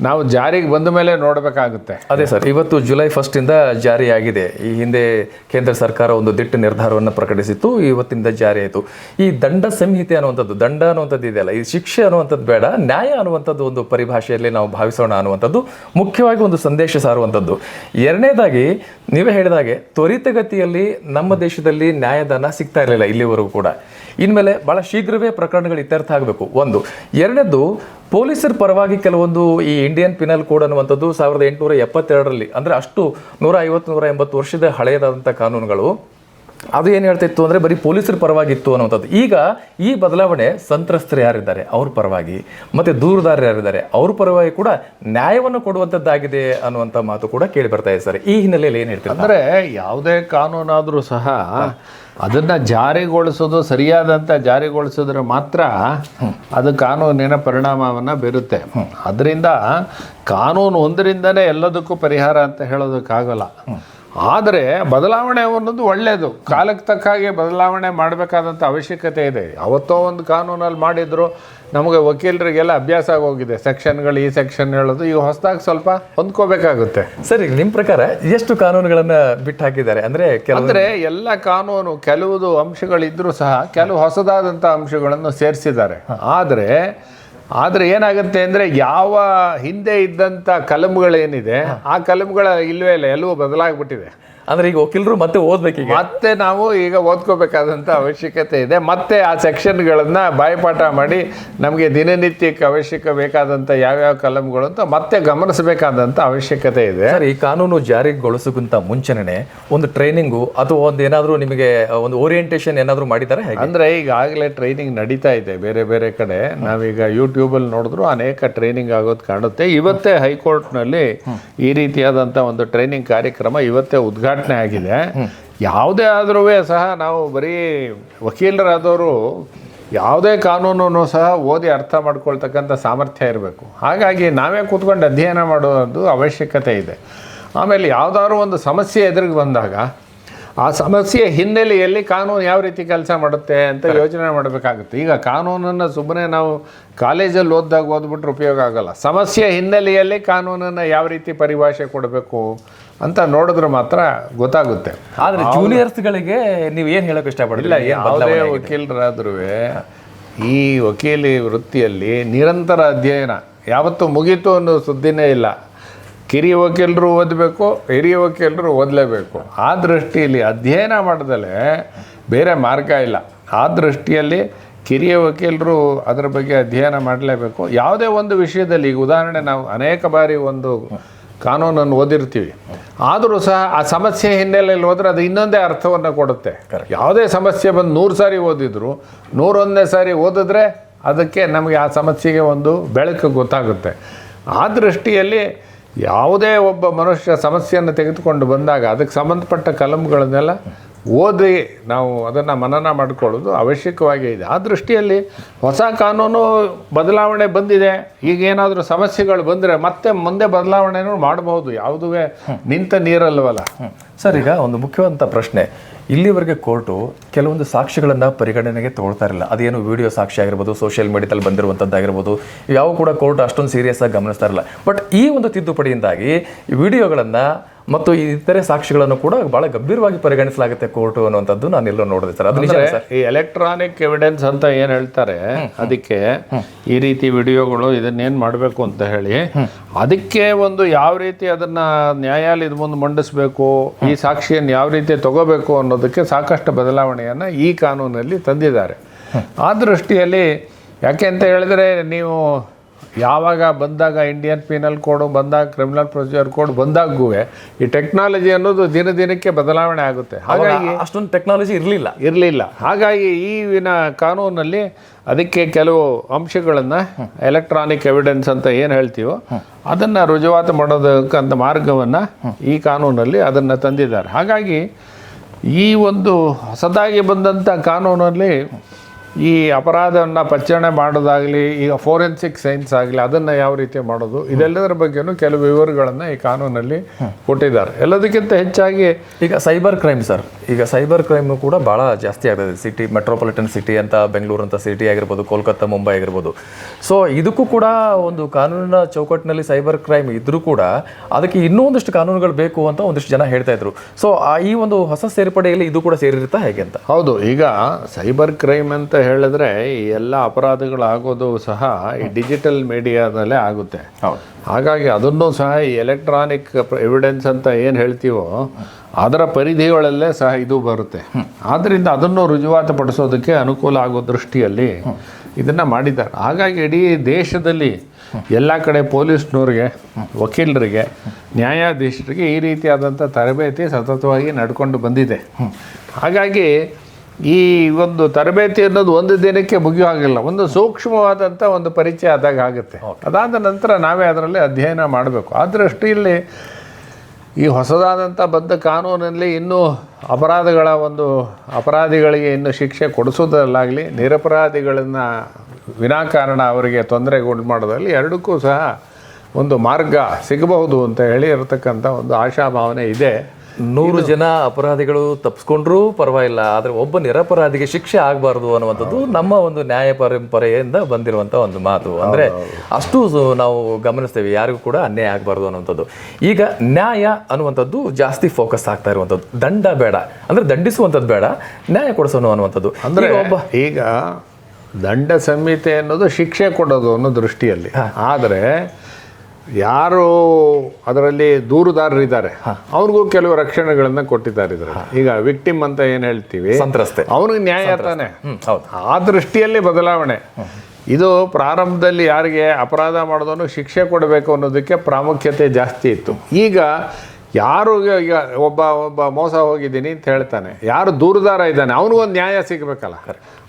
ನಾವು ಜಾರಿಗೆ ಬಂದ ಮೇಲೆ ನೋಡಬೇಕಾಗುತ್ತೆ. ಅದೇ ಸರ್, ಇವತ್ತು ಜುಲೈ ಫಸ್ಟಿಂದ ಜಾರಿಯಾಗಿದೆ. ಈ ಹಿಂದೆ ಕೇಂದ್ರ ಸರ್ಕಾರ ಒಂದು ದಿಟ್ಟ ನಿರ್ಧಾರವನ್ನು ಪ್ರಕಟಿಸಿತ್ತು, ಇವತ್ತಿಂದ ಜಾರಿ ಆಯಿತು. ಈ ದಂಡ ಸಂಹಿತೆ ಅನ್ನುವಂಥದ್ದು, ದಂಡ ಅನ್ನುವಂಥದ್ದು ಇದೆಯಲ್ಲ, ಈ ಶಿಕ್ಷೆ ಅನ್ನುವಂಥದ್ದು ಬೇಡ, ನ್ಯಾಯ ಅನ್ನುವಂಥದ್ದು ಒಂದು ಪರಿಭಾಷೆಯಲ್ಲಿ ನಾವು ಭಾವಿಸೋಣ ಅನ್ನುವಂಥದ್ದು, ಮುಖ್ಯವಾಗಿ ಒಂದು ಸಂದೇಶ ಸಾರುವಂಥದ್ದು. ಎರಡನೇದಾಗಿ, ನೀವೇ ಹೇಳಿದಾಗೆ ತ್ವರಿತಗತಿಯಲ್ಲಿ ನಮ್ಮ ದೇಶದಲ್ಲಿ ನ್ಯಾಯದಾನ ಸಿಗ್ತಾ ಇರಲಿಲ್ಲ ಇಲ್ಲಿವರೆಗೂ ಕೂಡ. ಇನ್ಮೇಲೆ ಬಹಳ ಶೀಘ್ರವೇ ಪ್ರಕರಣಗಳು ಇತ್ಯರ್ಥ ಆಗಬೇಕು. ಒಂದು. ಎರಡನೇದು ಪೊಲೀಸರ ಪರವಾಗಿ ಕೆಲವೊಂದು ಈ ಇಂಡಿಯನ್ ಪಿನಲ್ ಕೋಡ್ ಅನ್ನುವಂಥದ್ದು ಸಾವಿರದ ಎಂಟುನೂರ ಎಪ್ಪತ್ತೆರಡರಲ್ಲಿ ಅಂದರೆ ಅಷ್ಟು ನೂರ ಐವತ್ತು ನೂರ ಎಂಬತ್ತು ವರ್ಷದ ಹಳೆಯದಾದಂಥ ಕಾನೂನುಗಳು. ಅದು ಏನು ಹೇಳ್ತಿತ್ತು ಅಂದರೆ ಬರೀ ಪೊಲೀಸರ ಪರವಾಗಿತ್ತು ಅನ್ನುವಂಥದ್ದು. ಈಗ ಈ ಬದಲಾವಣೆ ಸಂತ್ರಸ್ತರು ಯಾರಿದ್ದಾರೆ? ಅವ್ರ ಪರವಾಗಿ. ಮತ್ತು ದೂರುದಾರರು ಯಾರಿದ್ದಾರೆ? ಅವ್ರ ಪರವಾಗಿ ಕೂಡ ನ್ಯಾಯವನ್ನು ಕೊಡುವಂಥದ್ದಾಗಿದೆ ಅನ್ನುವಂಥ ಮಾತು ಕೂಡ ಕೇಳಿ ಬರ್ತಾ ಇದೆ ಸರ್. ಈ ಹಿನ್ನೆಲೆಯಲ್ಲಿ ಏನು ಹೇಳ್ತೀರಾ? ಅಂದರೆ ಯಾವುದೇ ಕಾನೂನಾದರೂ ಸಹ ಅದನ್ನು ಜಾರಿಗೊಳಿಸೋದು ಸರಿಯಾದಂಥ ಜಾರಿಗೊಳಿಸಿದ್ರೆ ಮಾತ್ರ ಅದು ಕಾನೂನಿನ ಪರಿಣಾಮವನ್ನು ಬೀರುತ್ತೆ. ಅದರಿಂದ ಕಾನೂನು ಒಂದರಿಂದನೇ ಎಲ್ಲದಕ್ಕೂ ಪರಿಹಾರ ಅಂತ ಹೇಳೋದಕ್ಕಾಗಲ್ಲ. ಆದರೆ ಬದಲಾವಣೆ ಅನ್ನೋದು ಒಳ್ಳೆಯದು ಕಾಲಕ್ಕೆ ತಕ್ಕ ಹಾಗೆ ಬದಲಾವಣೆ ಮಾಡಬೇಕಾದಂಥ ಅವಶ್ಯಕತೆ ಇದೆ. ಅವತ್ತೋ ಒಂದು ಕಾನೂನಲ್ಲಿ ಮಾಡಿದ್ರು ನಮಗೆ ವಕೀಲರಿಗೆಲ್ಲ ಅಭ್ಯಾಸ ಆಗೋಗಿದೆ. ಸೆಕ್ಷನ್ಗಳು ಈ ಸೆಕ್ಷನ್ ಹೇಳೋದು ಈಗ ಹೊಸದಾಗಿ ಸ್ವಲ್ಪ ಹೊಂದ್ಕೋಬೇಕಾಗುತ್ತೆ. ಸರಿ ನಿಮ್ಮ ಪ್ರಕಾರ ಎಷ್ಟು ಕಾನೂನುಗಳನ್ನು ಬಿಟ್ಟು ಹಾಕಿದ್ದಾರೆ ಅಂದರೆ ಅಂದರೆ ಅಂದ್ರೆ ಎಲ್ಲ ಕಾನೂನು ಕೆಲವುದು ಅಂಶಗಳಿದ್ದರೂ ಸಹ ಕೆಲವು ಹೊಸದಾದಂಥ ಅಂಶಗಳನ್ನು ಸೇರಿಸಿದ್ದಾರೆ. ಆದರೆ ಆದರೆ ಏನಾಗುತ್ತೆ ಅಂದರೆ ಯಾವ ಹಿಂದೆ ಇದ್ದಂಥ ಕಲಮ್ಗಳೇನಿದೆ ಆ ಕಲಂಗಳ ಇಲ್ವೇ ಇಲ್ಲ ಎಲ್ಲವೂ ಬದಲಾಗ್ಬಿಟ್ಟಿದೆ. ಅಂದ್ರೆ ಈಗ ವಕೀಲರು ಮತ್ತೆ ಓದ್ಬೇಕೀಗ ಮತ್ತೆ ನಾವು ಈಗ ಓದ್ಕೋಬೇಕಾದಂಥ ಅವಶ್ಯಕತೆ ಇದೆ. ಮತ್ತೆ ಆ ಸೆಕ್ಷನ್ಗಳನ್ನು ಬಾಯಿಪಾಠ ಮಾಡಿ ನಮಗೆ ದಿನನಿತ್ಯಕ್ಕೆ ಅವಶ್ಯಕ ಬೇಕಾದಂಥ ಯಾವ್ಯಾವ ಕಲಂಗಳು ಅಂತ ಮತ್ತೆ ಗಮನಿಸಬೇಕಾದಂತ ಅವಶ್ಯಕತೆ ಇದೆ. ಸರ್ ಈ ಕಾನೂನು ಜಾರಿಗೊಳಿಸೋಕ್ಕಿಂತ ಮುಂಚೆನೆ ಒಂದು ಟ್ರೈನಿಂಗು ಅಥವಾ ಒಂದು ಏನಾದರೂ ನಿಮಗೆ ಒಂದು ಓರಿಯೆಂಟೇಷನ್ ಏನಾದರೂ ಮಾಡಿದ್ದಾರೆ ಅಂದರೆ ಅಂದ್ರೆ ಈಗಾಗಲೇ ಟ್ರೈನಿಂಗ್ ನಡೀತಾ ಇದೆ ಬೇರೆ ಬೇರೆ ಕಡೆ. ನಾವೀಗ ಯೂಟ್ಯೂಬಲ್ಲಿ ನೋಡಿದ್ರು ಅನೇಕ ಟ್ರೈನಿಂಗ್ ಆಗೋದು ಕಾಣುತ್ತೆ. ಇವತ್ತೇ ಹೈಕೋರ್ಟ್ನಲ್ಲಿ ಈ ರೀತಿಯಾದಂಥ ಒಂದು ಟ್ರೈನಿಂಗ್ ಕಾರ್ಯಕ್ರಮ ಇವತ್ತೇ ಉದ್ಘಾಟನೆ ಆಗಿದೆ. ಯಾವುದೇ ಆದರೂ ಸಹ ನಾವು ಬರೀ ವಕೀಲರಾದವರು ಯಾವುದೇ ಕಾನೂನನ್ನು ಸಹ ಓದಿ ಅರ್ಥ ಮಾಡ್ಕೊಳ್ತಕ್ಕಂಥ ಸಾಮರ್ಥ್ಯ ಇರಬೇಕು. ಹಾಗಾಗಿ ನಾವೇ ಕೂತ್ಕೊಂಡು ಅಧ್ಯಯನ ಮಾಡೋದು ಅವಶ್ಯಕತೆ ಇದೆ. ಆಮೇಲೆ ಯಾವುದಾದ್ರು ಒಂದು ಸಮಸ್ಯೆ ಎದುರಿಗೆ ಬಂದಾಗ ಆ ಸಮಸ್ಯೆ ಹಿನ್ನೆಲೆಯಲ್ಲಿ ಕಾನೂನು ಯಾವ ರೀತಿ ಕೆಲಸ ಮಾಡುತ್ತೆ ಅಂತ ಯೋಚನೆ ಮಾಡಬೇಕಾಗುತ್ತೆ. ಈಗ ಕಾನೂನನ್ನು ಸುಮ್ಮನೆ ನಾವು ಕಾಲೇಜಲ್ಲಿ ಓದಿದಾಗ ಓದ್ಬಿಟ್ರೆ ಉಪಯೋಗ ಆಗಲ್ಲ. ಸಮಸ್ಯೆ ಹಿನ್ನೆಲೆಯಲ್ಲಿ ಕಾನೂನನ್ನು ಯಾವ ರೀತಿ ಪರಿಭಾಷೆ ಕೊಡಬೇಕು? ಅಂತ ನೋಡಿದ್ರೆ ಮಾತ್ರ ಗೊತ್ತಾಗುತ್ತೆ. ಆದರೆ ಜೂನಿಯರ್ಸ್ಗಳಿಗೆ ನೀವು ಏನು ಹೇಳೋಕೆ ಇಷ್ಟಪಡಲಿಲ್ಲ ಯಾವುದೇ ವಕೀಲರಾದ್ರೂ ಈ ವಕೀಲಿ ವೃತ್ತಿಯಲ್ಲಿ ನಿರಂತರ ಅಧ್ಯಯನ ಯಾವತ್ತೂ ಮುಗೀತು ಅನ್ನೋ ಸುದ್ದಿನೇ ಇಲ್ಲ. ಕಿರಿಯ ವಕೀಲರು ಓದಬೇಕು ಹಿರಿಯ ವಕೀಲರು ಓದಲೇಬೇಕು. ಆ ದೃಷ್ಟಿಯಲ್ಲಿ ಅಧ್ಯಯನ ಮಾಡ್ದಲೇ ಬೇರೆ ಮಾರ್ಗ ಇಲ್ಲ. ಆ ದೃಷ್ಟಿಯಲ್ಲಿ ಕಿರಿಯ ವಕೀಲರು ಅದರ ಬಗ್ಗೆ ಅಧ್ಯಯನ ಮಾಡಲೇಬೇಕು. ಯಾವುದೇ ಒಂದು ವಿಷಯದಲ್ಲಿ ಈಗ ಉದಾಹರಣೆ ನಾವು ಅನೇಕ ಬಾರಿ ಒಂದು ಕಾನೂನನ್ನು ಓದಿರ್ತೀವಿ. ಆದರೂ ಸಹ ಆ ಸಮಸ್ಯೆ ಹಿನ್ನೆಲೆಯಲ್ಲಿ ಹೋದರೆ ಅದು ಇನ್ನೊಂದೇ ಅರ್ಥವನ್ನು ಕೊಡುತ್ತೆ. ಯಾವುದೇ ಸಮಸ್ಯೆ ಬಂದು ನೂರು ಸಾರಿ ಓದಿದ್ರು ನೂರೊಂದನೇ ಸಾರಿ ಓದಿದ್ರೆ ಅದಕ್ಕೆ ನಮಗೆ ಆ ಸಮಸ್ಯೆಗೆ ಒಂದು ಬೆಳಕು ಗೊತ್ತಾಗುತ್ತೆ. ಆ ದೃಷ್ಟಿಯಲ್ಲಿ ಯಾವುದೇ ಒಬ್ಬ ಮನುಷ್ಯ ಸಮಸ್ಯೆಯನ್ನು ತೆಗೆದುಕೊಂಡು ಬಂದಾಗ ಅದಕ್ಕೆ ಸಂಬಂಧಪಟ್ಟ ಕಲಂಗಳನ್ನೆಲ್ಲ ಓದಿ ನಾವು ಅದನ್ನು ಮನನ ಮಾಡಿಕೊಳ್ಳೋದು ಅವಶ್ಯಕವಾಗೇ ಇದೆ. ಆ ದೃಷ್ಟಿಯಲ್ಲಿ ಹೊಸ ಕಾನೂನು ಬದಲಾವಣೆ ಬಂದಿದೆ. ಈಗ ಏನಾದರೂ ಸಮಸ್ಯೆಗಳು ಬಂದರೆ ಮತ್ತೆ ಮುಂದೆ ಬದಲಾವಣೆನೂ ಮಾಡಬಹುದು. ಯಾವುದೂ ನಿಂತ ನೀರಲ್ವಲ್ಲ. ಸರ್, ಈಗ ಒಂದು ಮುಖ್ಯವಂತ ಪ್ರಶ್ನೆ. ಇಲ್ಲಿವರೆಗೆ ಕೋರ್ಟು ಕೆಲವೊಂದು ಸಾಕ್ಷಿಗಳನ್ನು ಪರಿಗಣನೆಗೆ ತಗೊಳ್ತಾ ಇರಲಿಲ್ಲ. ಅದೇನು ವಿಡಿಯೋ ಸಾಕ್ಷಿ ಆಗಿರ್ಬೋದು ಸೋಷಿಯಲ್ ಮೀಡಿಯಾದಲ್ಲಿ ಬಂದಿರುವಂಥದ್ದಾಗಿರ್ಬೋದು ಯಾವ ಕೂಡ ಕೋರ್ಟ್ ಅಷ್ಟೊಂದು ಸೀರಿಯಸ್ ಆಗಿ ಗಮನಿಸ್ತಾ ಇರಲ್ಲ ಬಟ್ ಈ ಒಂದು ತಿದ್ದುಪಡಿಯಿಂದಾಗಿ ವಿಡಿಯೋಗಳನ್ನು ಮತ್ತು ಇತರೆ ಸಾಕ್ಷಿಗಳನ್ನು ಕೂಡ ಬಹಳ ಗಂಭೀರವಾಗಿ ಪರಿಗಣಿಸಲಾಗುತ್ತೆ ಕೋರ್ಟು ಅನ್ನುವಂಥದ್ದು ನಾನು ಎಲ್ಲೋ ನೋಡಿದೆ ಸರ್. ಅದು ನಿಜ ಈ ಎಲೆಕ್ಟ್ರಾನಿಕ್ ಎವಿಡೆನ್ಸ್ ಅಂತ ಏನು ಹೇಳ್ತಾರೆ? ಅದಕ್ಕೆ ಈ ರೀತಿ ವಿಡಿಯೋಗಳು ಇದನ್ನೇನು ಮಾಡಬೇಕು ಅಂತ ಹೇಳಿ ಅದಕ್ಕೆ ಒಂದು ಯಾವ ರೀತಿ ಅದನ್ನ ನ್ಯಾಯಾಲಯದ ಮುಂದೆ ಮಂಡಿಸ್ಬೇಕು ಈ ಸಾಕ್ಷಿಯನ್ನು ಯಾವ ರೀತಿ ತಗೋಬೇಕು ಅನ್ನೋದಕ್ಕೆ ಸಾಕಷ್ಟು ಬದಲಾವಣೆಯನ್ನು ಈ ಕಾನೂನಲ್ಲಿ ತಂದಿದ್ದಾರೆ. ಆ ದೃಷ್ಟಿಯಲ್ಲಿ ಯಾಕೆ ಅಂತ ಹೇಳಿದ್ರೆ ನೀವು ಯಾವಾಗ ಬಂದಾಗ ಇಂಡಿಯನ್ ಪೀನಲ್ ಕೋಡ್ ಬಂದಾಗ ಕ್ರಿಮಿನಲ್ ಪ್ರೊಸೀಜರ್ ಕೋಡ್ ಬಂದಾಗೂ ಈ ಟೆಕ್ನಾಲಜಿ ಅನ್ನೋದು ದಿನ ದಿನಕ್ಕೆ ಬದಲಾವಣೆ ಆಗುತ್ತೆ. ಹಾಗಾಗಿ ಅಷ್ಟೊಂದು ಟೆಕ್ನಾಲಜಿ ಇರಲಿಲ್ಲ. ಇರಲಿಲ್ಲ. ಹಾಗಾಗಿ ಈವಿನ ಕಾನೂನಲ್ಲಿ ಅದಕ್ಕೆ ಕೆಲವು ಅಂಶಗಳನ್ನು ಎಲೆಕ್ಟ್ರಾನಿಕ್ ಎವಿಡೆನ್ಸ್ ಅಂತ ಏನು ಹೇಳ್ತೀವೋ ಅದನ್ನು ರುಜುವಾತು ಮಾಡೋದಕ್ಕಂಥ ಮಾರ್ಗವನ್ನು ಈ ಕಾನೂನಲ್ಲಿ ಅದನ್ನು ತಂದಿದ್ದಾರೆ. ಹಾಗಾಗಿ ಈ ಒಂದು ಹೊಸದಾಗಿ ಬಂದಂಥ ಕಾನೂನಲ್ಲಿ ಈ ಅಪರಾಧವನ್ನು ಪಚ್ಚಣೆ ಮಾಡೋದಾಗಲಿ ಈಗ ಫೋರೆನ್ಸಿಕ್ ಸೈನ್ಸ್ ಆಗಲಿ ಅದನ್ನು ಯಾವ ರೀತಿ ಮಾಡೋದು ಇದೆಲ್ಲದರ ಬಗ್ಗೆನೂ ಕೆಲವು ವಿವರಗಳನ್ನು ಈ ಕಾನೂನಲ್ಲಿ ಕೊಟ್ಟಿದ್ದಾರೆ. ಎಲ್ಲದಕ್ಕಿಂತ ಹೆಚ್ಚಾಗಿ ಈಗ ಸೈಬರ್ ಕ್ರೈಮ್ ಸರ್ ಈಗ ಸೈಬರ್ ಕ್ರೈಮ್ ಕೂಡ ಭಾಳ ಜಾಸ್ತಿ ಆಗ್ತದೆ. ಸಿಟಿ ಮೆಟ್ರೋಪಾಲಿಟನ್ ಸಿಟಿ ಅಂತ ಬೆಂಗಳೂರು ಅಂತ ಸಿಟಿ ಆಗಿರ್ಬೋದು ಕೋಲ್ಕತ್ತಾ ಮುಂಬೈ ಆಗಿರ್ಬೋದು. ಸೊ ಇದಕ್ಕೂ ಕೂಡ ಒಂದು ಕಾನೂನಿನ ಚೌಕಟ್ಟಿನಲ್ಲಿ ಸೈಬರ್ ಕ್ರೈಮ್ ಇದ್ದರೂ ಕೂಡ ಅದಕ್ಕೆ ಇನ್ನೂ ಒಂದಿಷ್ಟು ಕಾನೂನುಗಳು ಬೇಕು ಅಂತ ಒಂದಿಷ್ಟು ಜನ ಹೇಳ್ತಾ ಇದ್ರು. ಸೊ ಈ ಒಂದು ಹೊಸ ಸೇರ್ಪಡೆಯಲ್ಲಿ ಇದು ಕೂಡ ಸೇರಿರುತ್ತಾ ಹೇಗೆ ಅಂತ? ಹೌದು. ಈಗ ಸೈಬರ್ ಕ್ರೈಮ್ ಅಂತ ಹೇಳಿದ್ರೆ ಈ ಎಲ್ಲ ಅಪರಾಧಗಳಾಗೋದು ಸಹ ಈ ಡಿಜಿಟಲ್ ಮೀಡಿಯಾದಲ್ಲೇ ಆಗುತ್ತೆ. ಹಾಗಾಗಿ ಅದನ್ನು ಸಹ ಈ ಎಲೆಕ್ಟ್ರಾನಿಕ್ ಎವಿಡೆನ್ಸ್ ಅಂತ ಏನು ಹೇಳ್ತೀವೋ ಅದರ ಪರಿಧಿಗಳಲ್ಲೇ ಸಹ ಇದು ಬರುತ್ತೆ. ಆದ್ದರಿಂದ ಅದನ್ನು ರುಜುವಾತುಪಡಿಸೋದಕ್ಕೆ ಅನುಕೂಲ ಆಗೋ ದೃಷ್ಟಿಯಲ್ಲಿ ಇದನ್ನು ಮಾಡಿದ್ದಾರೆ. ಹಾಗಾಗಿ ಇಡೀ ದೇಶದಲ್ಲಿ ಎಲ್ಲ ಕಡೆ ಪೊಲೀಸ್ನವ್ರಿಗೆ ವಕೀಲರಿಗೆ ನ್ಯಾಯಾಧೀಶರಿಗೆ ಈ ರೀತಿಯಾದಂಥ ತರಬೇತಿ ಸತತವಾಗಿ ನಡ್ಕೊಂಡು ಬಂದಿದೆ. ಹಾಗಾಗಿ ಈ ಒಂದು ತರಬೇತಿ ಅನ್ನೋದು ಒಂದು ದಿನಕ್ಕೆ ಮುಗಿಯೋ ಹಾಗಿಲ್ಲ ಒಂದು ಸೂಕ್ಷ್ಮವಾದಂಥ ಒಂದು ಪರಿಚಯ ಆದಾಗ ಆಗುತ್ತೆ. ಅದಾದ ನಂತರ ನಾವೇ ಅದರಲ್ಲಿ ಅಧ್ಯಯನ ಮಾಡಬೇಕು. ಆ ದೃಷ್ಟಿಯಲ್ಲಿ ಈ ಹೊಸದಾದಂಥ ಬದ್ಧ ಕಾನೂನಲ್ಲಿ ಇನ್ನೂ ಅಪರಾಧಗಳ ಒಂದು ಅಪರಾಧಿಗಳಿಗೆ ಇನ್ನು ಶಿಕ್ಷೆ ಕೊಡಿಸೋದ್ರಲ್ಲಾಗಲಿ ನಿರಪರಾಧಿಗಳನ್ನು ವಿನಾಕಾರಣ ಅವರಿಗೆ ತೊಂದರೆಗೊಂಡು ಮಾಡೋದ್ರಲ್ಲಿ ಎರಡಕ್ಕೂ ಸಹ ಒಂದು ಮಾರ್ಗ ಸಿಗಬಹುದು ಅಂತ ಹೇಳಿ ಇರತಕ್ಕಂಥ ಒಂದು ಆಶಾಭಾವನೆ ಇದೆ. ನೂರು ಜನ ಅಪರಾಧಿಗಳು ತಪ್ಪಿಸ್ಕೊಂಡ್ರೂ ಪರವಾಗಿಲ್ಲ ಆದರೆ ಒಬ್ಬ ನಿರಪರಾಧಿಗೆ ಶಿಕ್ಷೆ ಆಗಬಾರ್ದು ಅನ್ನುವಂಥದ್ದು ನಮ್ಮ ಒಂದು ನ್ಯಾಯ ಪರಂಪರೆಯಿಂದ ಬಂದಿರುವಂಥ ಒಂದು ಮಾತು. ಅಂದರೆ ಅಷ್ಟು ನಾವು ಗಮನಿಸ್ತೇವೆ ಯಾರಿಗೂ ಕೂಡ ಅನ್ಯಾಯ ಆಗಬಾರ್ದು ಅನ್ನುವಂಥದ್ದು. ಈಗ ನ್ಯಾಯ ಅನ್ನುವಂಥದ್ದು ಜಾಸ್ತಿ ಫೋಕಸ್ ಆಗ್ತಾ ಇರುವಂಥದ್ದು. ದಂಡ ಬೇಡ. ಅಂದರೆ ದಂಡಿಸುವಂಥದ್ದು ಬೇಡ ನ್ಯಾಯ ಕೊಡಿಸೋನು ಅನ್ನುವಂಥದ್ದು. ಅಂದರೆ ಒಬ್ಬ ಈಗ ದಂಡ ಸಂಹಿತೆ ಅನ್ನೋದು ಶಿಕ್ಷೆ ಕೊಡೋದು ಅನ್ನೋ ದೃಷ್ಟಿಯಲ್ಲಿ. ಆದರೆ ಯಾರು ಅದರಲ್ಲಿ ದೂರುದಾರರಿದ್ದಾರೆ ಅವ್ರಿಗೂ ಕೆಲವು ರಕ್ಷಣೆಗಳನ್ನ ಕೊಟ್ಟಿದ್ದಾರೆ ಇದರಲ್ಲಿ. ಈಗ ವಿಕ್ಟಿಮ್ ಅಂತ ಏನು ಹೇಳ್ತೀವಿ? ಸಂತ್ರಸ್ತೆ. ಅವನಿಗೆ ನ್ಯಾಯ ತಾನೆ. ಹೌದು. ಆ ದೃಷ್ಟಿಯಲ್ಲಿ ಬದಲಾವಣೆ. ಇದು ಪ್ರಾರಂಭದಲ್ಲಿ ಯಾರಿಗೆ ಅಪರಾಧ ಮಾಡೋದನ್ನು ಶಿಕ್ಷೆ ಕೊಡಬೇಕು ಅನ್ನೋದಕ್ಕೆ ಪ್ರಾಮುಖ್ಯತೆ ಜಾಸ್ತಿ ಇತ್ತು. ಈಗ ಯಾರು ಈಗ ಒಬ್ಬ ಒಬ್ಬ ಮೋಸ ಹೋಗಿದ್ದೀನಿ ಅಂತ ಹೇಳ್ತಾನೆ. ಯಾರು ದೂರದಾರ ಇದ್ದಾನೆ ಅವನಿಗೂ ಒಂದು ನ್ಯಾಯ ಸಿಗಬೇಕಲ್ಲ.